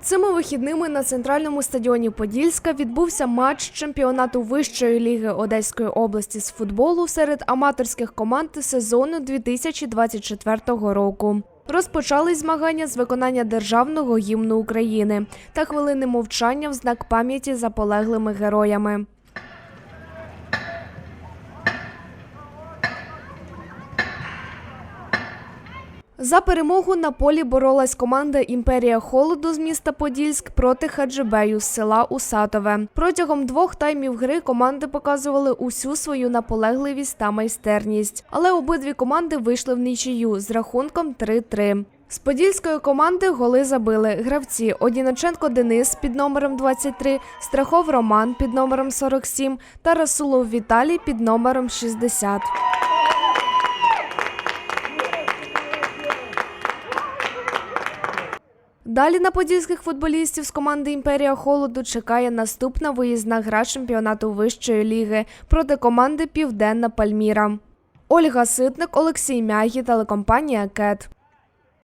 Цими вихідними на центральному стадіоні Подільська відбувся матч чемпіонату вищої ліги Одеської області з футболу серед аматорських команд сезону 2024 року. Розпочались змагання з виконання державного гімну України та хвилини мовчання в знак пам'яті за полеглими героями. За перемогу на полі боролась команда Імперія холоду з міста Подільськ проти Хаджибею з села Усатове. Протягом двох таймів гри команди показували усю свою наполегливість та майстерність, але обидві команди вийшли в нічию з рахунком 3-3. З подільської команди голи забили гравці Одіноченко Денис під номером 23, Страхов Роман під номером 47 та Расулов Віталій під номером 60. Далі на подільських футболістів з команди Імперія Холоду чекає наступна виїзна гра чемпіонату вищої ліги проти команди Південна Пальміра. Ольга Ситник, Олексій Мягі, телекомпанія Кет.